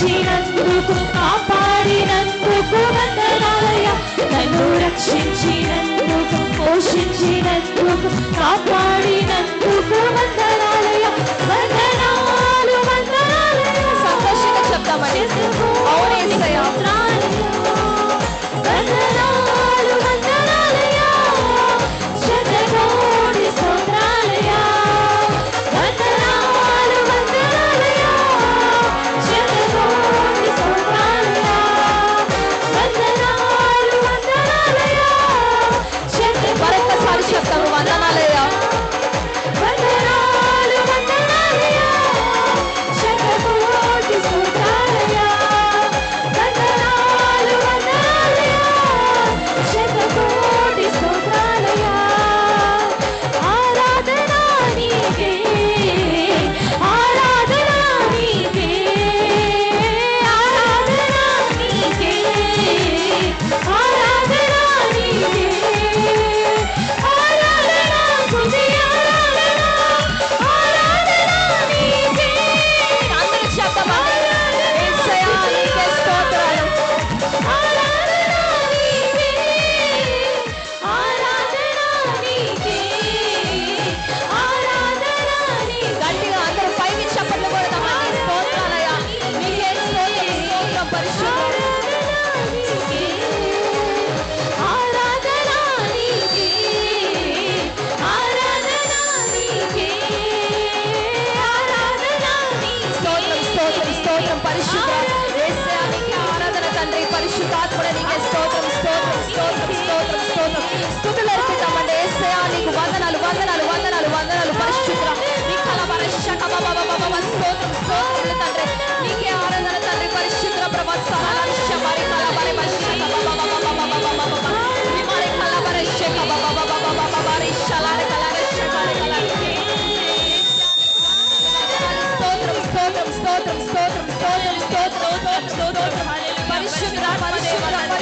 రక్షించినందుకు కాపాడినందుకు వందనాలయ నన్ను రక్షించినందుకు పోషించినందుకు కాపాడి obrigado por alguém que estou, estou, estou, estou.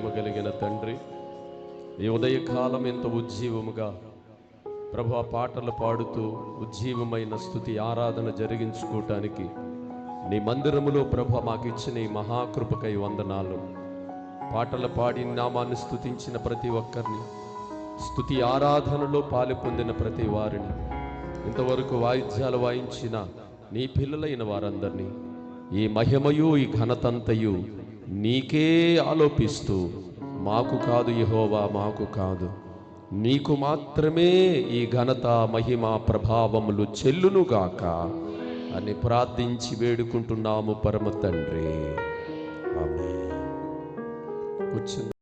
ప్రేమ కలిగిన తండ్రి ఈ ఉదయకాలం ఎంత ఉజ్జీవముగా ప్రభు ఆ పాటలు పాడుతూ ఉజ్జీవమైన స్థుతి ఆరాధన జరిగించుకోవటానికి నీ మందిరములో ప్రభు మాకిచ్చిన ఈ మహాకృపకై వందనాలు. పాటలు పాడి నామాన్ని స్థుతించిన ప్రతి ఒక్కరిని స్థుతి ఆరాధనలో పాలు పొందిన ప్రతి వారిని ఇంతవరకు వాయిద్యాలు వాయించిన నీ పిల్లలైన వారందరినీ ఈ మహిమయు ఈ ఘనతంతయు నీకే ఆలోపిస్తూ మాకు కాదు యహోవా మాకు కాదు. నీకు మాత్రమే ఈ ఘనత మహిమ ప్రభావములు చెల్లునుగాక అని ప్రార్థించి వేడుకుంటున్నాము పరమ తండ్రి. కూర్చుంది.